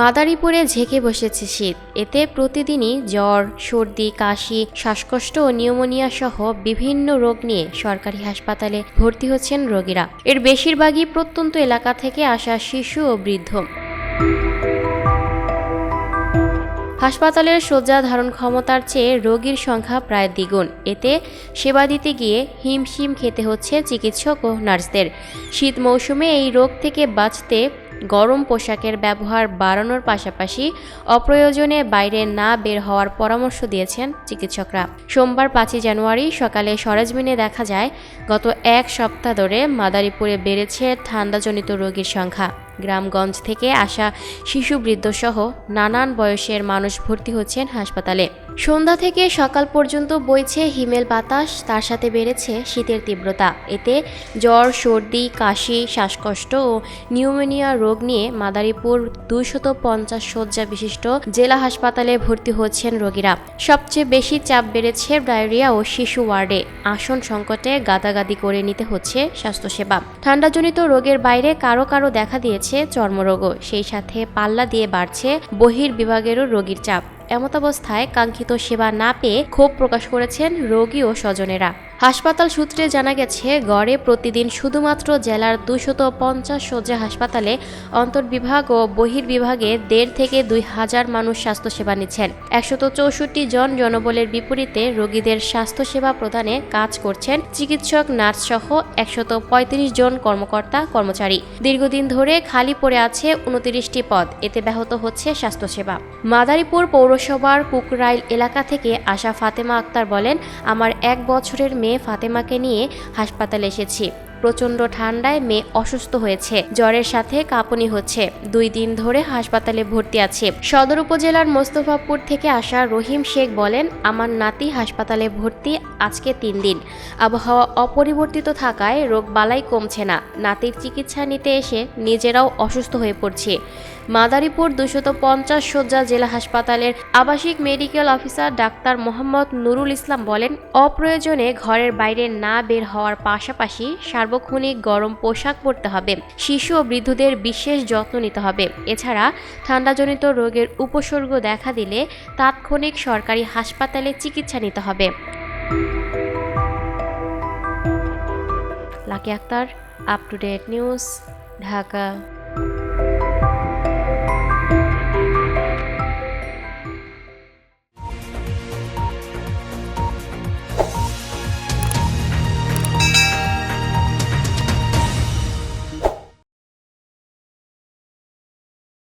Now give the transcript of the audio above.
মাদারীপুরে ঝেঁকে বসেছে শীত। এতে প্রতিদিনই জ্বর, সর্দি, কাশি, শ্বাসকষ্ট ও নিউমোনিয়া সহ বিভিন্ন রোগ নিয়ে সরকারি হাসপাতালে ভর্তি হচ্ছেন রোগীরা। এর বেশিরভাগই প্রত্যন্ত এলাকা থেকে আসা শিশু ও বৃদ্ধ। হাসপাতালের শয্যা ধারণ ক্ষমতার চেয়ে রোগীর সংখ্যা প্রায় দ্বিগুণ। এতে সেবা দিতে গিয়ে হিমশিম খেতে হচ্ছে চিকিৎসক ও নার্সদের। শীত মৌসুমে এই রোগ থেকে বাঁচতে গরম পোশাকের ব্যবহার বাড়ানোর পাশাপাশি অপ্রয়োজনে বাইরে না বের হওয়ার পরামর্শ দিয়েছেন চিকিৎসকরা। সোমবার পাঁচই জানুয়ারি সকালে সরেজমিনে দেখা যায়, গত এক সপ্তাহ ধরে মাদারীপুরে বেড়েছে ঠান্ডাজনিত রোগীর সংখ্যা। গ্রামগঞ্জ থেকে আসা শিশু বৃদ্ধসহ নানান বয়সের মানুষ ভর্তি হচ্ছেন হাসপাতালে। সন্ধ্যা থেকে সকাল পর্যন্ত বইছে হিমেল বাতাস, তার সাথে বেড়েছে শীতের তীব্রতা। এতে জ্বর, সর্দি, কাশি, শ্বাসকষ্ট ও নিউমোনিয়া রোগ নিয়ে মাদারীপুর দুইশত পঞ্চাশ শয্যা বিশিষ্ট জেলা হাসপাতালে ভর্তি হচ্ছেন রোগীরা। সবচেয়ে বেশি চাপ বেড়েছে ডায়রিয়া ও শিশু ওয়ার্ডে। আসন সংকটে গাদাগাদি করে নিতে হচ্ছে স্বাস্থ্যসেবা। ঠান্ডাজনিত রোগের বাইরে কারও কারও দেখা দিয়েছে চর্মরোগও। সেই সাথে পাল্লা দিয়ে বাড়ছে বহির বিভাগেরও রোগীর চাপ। এমতাবস্থায় কাঙ্ক্ষিত সেবা না পেয়ে ক্ষোভ প্রকাশ করেছেন রোগী ও স্বজনেরা। হাসপাতাল সূত্রে জানা গেছে, গড়ে প্রতিদিন শুধুমাত্র জেলার দুশত পঞ্চাশ শয্যা হাসপাতালে অন্তর্বিভাগ ও বহির্বিভাগে দেড় থেকে দুই হাজার মানুষ স্বাস্থ্যসেবা নিচ্ছেন। একশত চৌষট্টি জন জনবলের বিপরীতে রোগীদের স্বাস্থ্যসেবা প্রদানে কাজ করছেন চিকিৎসক, নার্স সহ একশত পঁয়ত্রিশ জন কর্মকর্তা, কর্মচারী। দীর্ঘদিন ধরে খালি পড়ে আছে উনত্রিশটি পদ, এতে ব্যাহত হচ্ছে স্বাস্থ্যসেবা। মাদারীপুর পৌরসভার কুকরাইল এলাকা থেকে আসা ফাতেমা আক্তার বলেন, আমার এক বছরের মেয়ে ফাতেমাকে নিয়ে হাসপাতালে এসেছি। প্রচণ্ড ঠান্ডায় মেয়ে অসুস্থ হয়েছে। জ্বরের সাথে কাঁপুনি হচ্ছে। দুই দিন ধরে হাসপাতালে ভর্তি আছে। সদর উপজেলার মোস্তফাপুর থেকে আসা রহিম শেখ বলেন, আমার নাতি হাসপাতালে ভর্তি আজকে তিন দিন। আবহাওয়া অপরিবর্তিত থাকায় রোগ বালাই কমছে না। নাতির চিকিৎসা নিতে এসে নিজেরাও অসুস্থ হয়ে পড়ছে। মাদারীপুর দুশত পঞ্চাশ শয্যা জেলা হাসপাতালের আবাসিক medical officer doctor Mohammad Nurul Islam বলেন, অপ্রয়োজনে ঘরের বাইরে না বের হওয়ার পাশাপাশি সার্বক্ষণিক গরম পোশাক পরতে হবে। শিশু ও বৃদ্ধদের বিশেষ যত্ন নিতে হবে। এছাড়া ঠান্ডাজনিত রোগের উপসর্গ দেখা দিলে তাৎক্ষণিক সরকারি হাসপাতালে চিকিৎসা নিতে হবে। Lucky Akter up to date news Dhaka.